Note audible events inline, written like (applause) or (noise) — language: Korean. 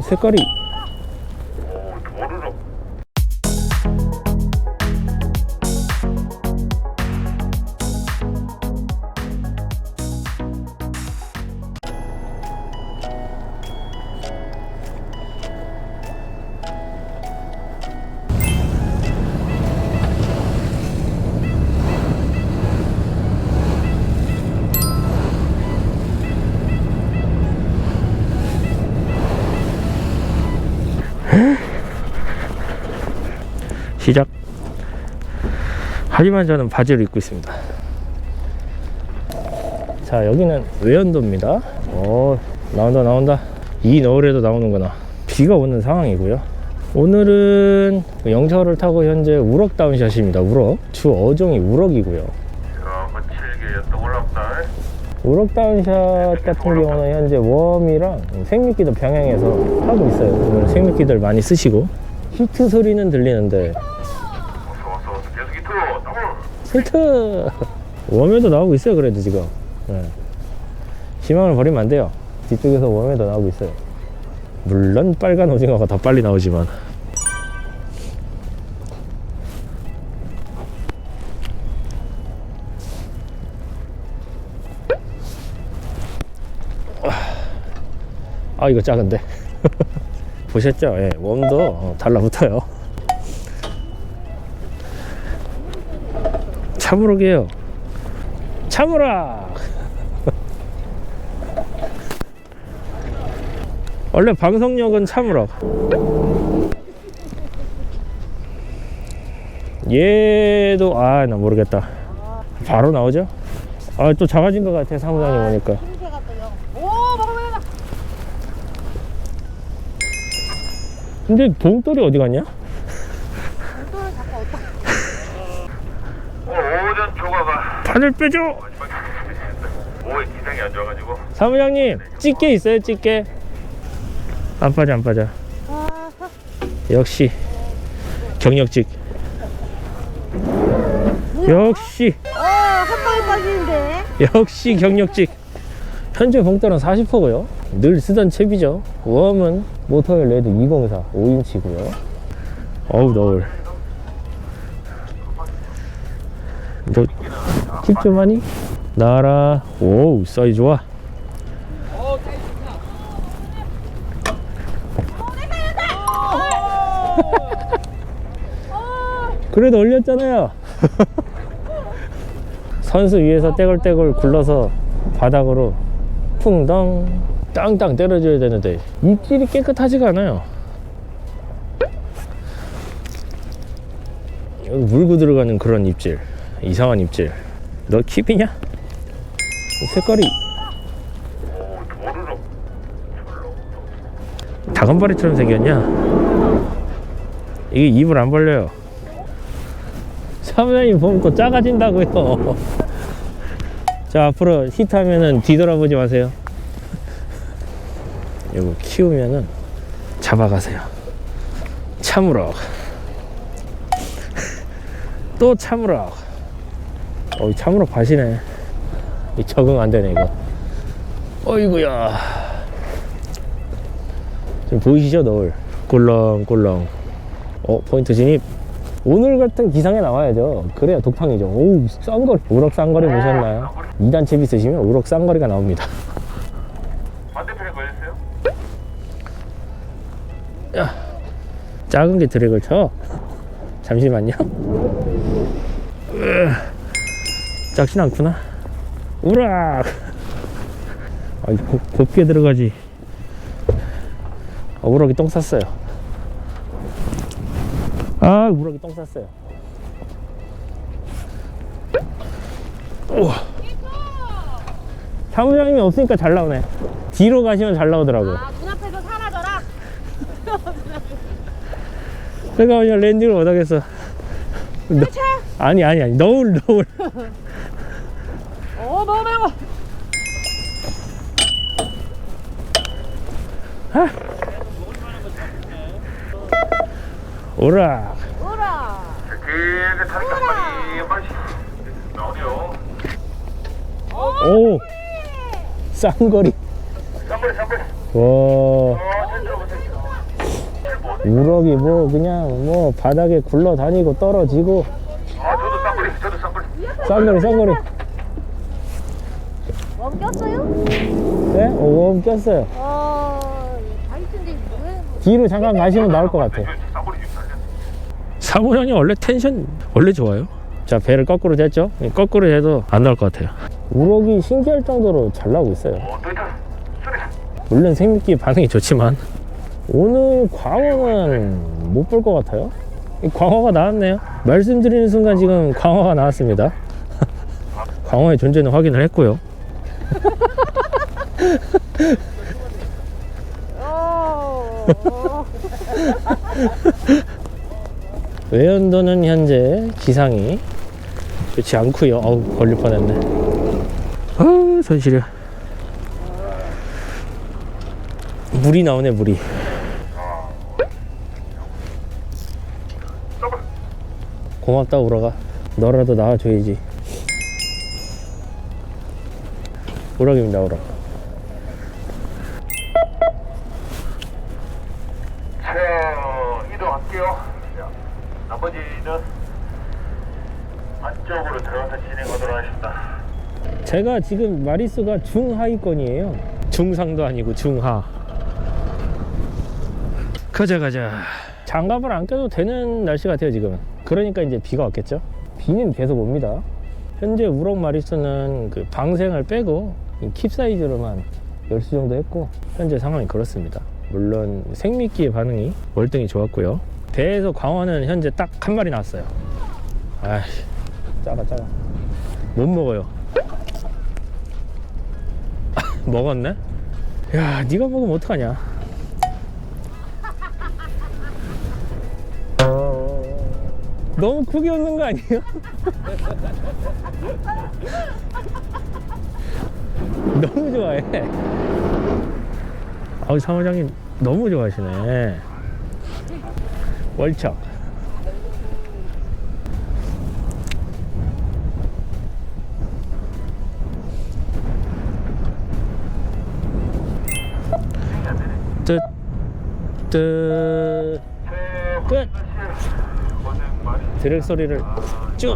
색깔이 시작. 하지만 저는 바지를 입고 있습니다. 자, 여기는 외연도입니다. 어, 나온다, 나온다. 이 노을에도 나오는구나. 비가 오는 상황이고요. 오늘은 영철을 타고 현재 우럭 다운샷입니다. 우럭. 주 어종이 우럭이고요. 우럭 다운샷 같은 경우는 현재 웜이랑 생육기도 병행해서 하고 있어요. 오늘 생육기들 많이 쓰시고. 히트 소리는 들리는데. 히트! 웜에도 나오고 있어요, 그래도 지금. 네. 희망을 버리면 안 돼요. 뒤쪽에서 웜에도 나오고 있어요. 물론 빨간 오징어가 더 빨리 나오지만. 아, 이거 작은데. (laughs) 보셨죠? 예, 웜도 어, 달라붙어요. 참으로게요. 참으라. (laughs) 원래 방송력은 참으라. 얘도 아 나 모르겠다. 바로 나오죠? 아 또 작아진 것 같아 사무장님 보니까. 힘새가 또 영. 오, 먹어봐라. 근데 봉돌이 어디 갔냐? 또 자꾸 어떤 오늘 오전 조가가 판을 빼줘. 오후에 기상이 안 좋아가지고 사무장님 집게 있어요 집게? 안 빠져 안 빠져. 아, 역시 경력직. 역시 어, 한 방에 빠지는데. 역시 경력직. 현재 봉돌은 40호고요. 늘 쓰던 챕이죠. 웜은 모터웰 레드 204 5인치고요. 어우 너울. 너팁좀 하니? 나라. 오우 사이즈 좋아. 그래도 올렸잖아요. (laughs) 선수 위에서 떼굴떼굴 굴러서 바닥으로 풍덩 땅땅 때려줘야 되는데 입질이 깨끗하지가 않아요. 여기 물고 들어가는 그런 입질, 이상한 입질. 너 킵이냐? 색깔이. 다금바리처럼 생겼냐? 이게 입을 안 벌려요. 사무장님 보면 또 작아진다고요. (laughs) 자, 앞으로 히트하면은 뒤돌아보지 마세요. 이거 키우면은 잡아가세요. 참으로. (laughs) 또 참으로. 어, 과시네. 이 적응 안 되네, 이거. 어이구야. 지금 보이시죠 너울 꿀렁꿀렁 어 포인트 진입 오늘 같은 기상에 나와야죠 그래야 독탕이죠 오우 쌍거리 우럭 쌍거리 보셨나요 2단 칩 있으시면 우럭 쌍거리가 나옵니다 (laughs) 작은 게 드랙을 쳐? 잠시만요. 으, 작진 않구나. 우락 아, 곱, 곱게 들어가지. 아, 우럭이 똥 쌌어요. 아 우럭이 똥 쌌어요. 우와. 사무장님이 없으니까 잘 나오네. 뒤로 가시면 잘 나오더라고 아, 눈앞에서 사라져라. 내가 그냥 랜딩을 못하겠어 너, 아니 아니 아니 너울 너울 어, 먹어봐요. 오락 오라. 한 마리씩 나오네요. 오 쌍거리 쌍거리, 쌍거리. 와 어. 우럭이 뭐 그냥 뭐 바닥에 굴러다니고 떨어지고. 아 저도 쌍거리 저도 쌍거리. 쌍거리 쌍거리. 멈 꼈어요? 네? 오 꼈어요. 어, 당신데 왜? 뒤로 잠깐 가시면 나올 것 같아 쌍거리 지금 달렸네 사무 형이 원래 텐션 원래 좋아요? 자 배를 거꾸로 댔죠? 거꾸로 해도 안 나올 것 같아요. 우럭이 신기할 정도로 잘 나오고 있어요. 어 또 있다. 소리. 물론 생미끼 반응이 좋지만 오늘 광어는 못 볼 것 같아요? 이 광어가 나왔네요. 말씀드리는 순간 지금 광어가 나왔습니다. 광어의 존재는 확인을 했고요. 어, (laughs) 어. 외연도는 현재 기상이 좋지 않고요. 어우 걸릴 뻔했네. 아우 손시려 물이 나오네 물이 고맙다 우러가. 너라도 나와줘야지. 우럭입니다 우럭. 자 이동할게요. 자, 나머지는 안쪽으로 들어가서 진행하도록 하겠습니다. 제가 지금 마리수가 중하위권이에요. 중상도 아니고 중하. 가자 가자. 장갑을 안 껴도 되는 날씨 같아요 지금 그러니까 이제 비가 왔겠죠? 비는 계속 옵니다. 현재 우럭 마리수는 그 방생을 빼고 이 킵사이즈로만 10수 정도 했고 현재 상황이 그렇습니다. 물론 생미끼의 반응이 월등히 좋았고요. 배에서 광어는 현재 딱 한 마리 나왔어요. 아이씨 작아 작아 못 먹어요. (laughs) 먹었네? 야, 네가 먹으면 어떡하냐? 너무 크게 웃는 거 아니에요? (laughs) 너무 좋아해. 아우 사무장님 너무 좋아하시네. 월척. 뜨, 뜨, 끝! 드랙 소리를 쭉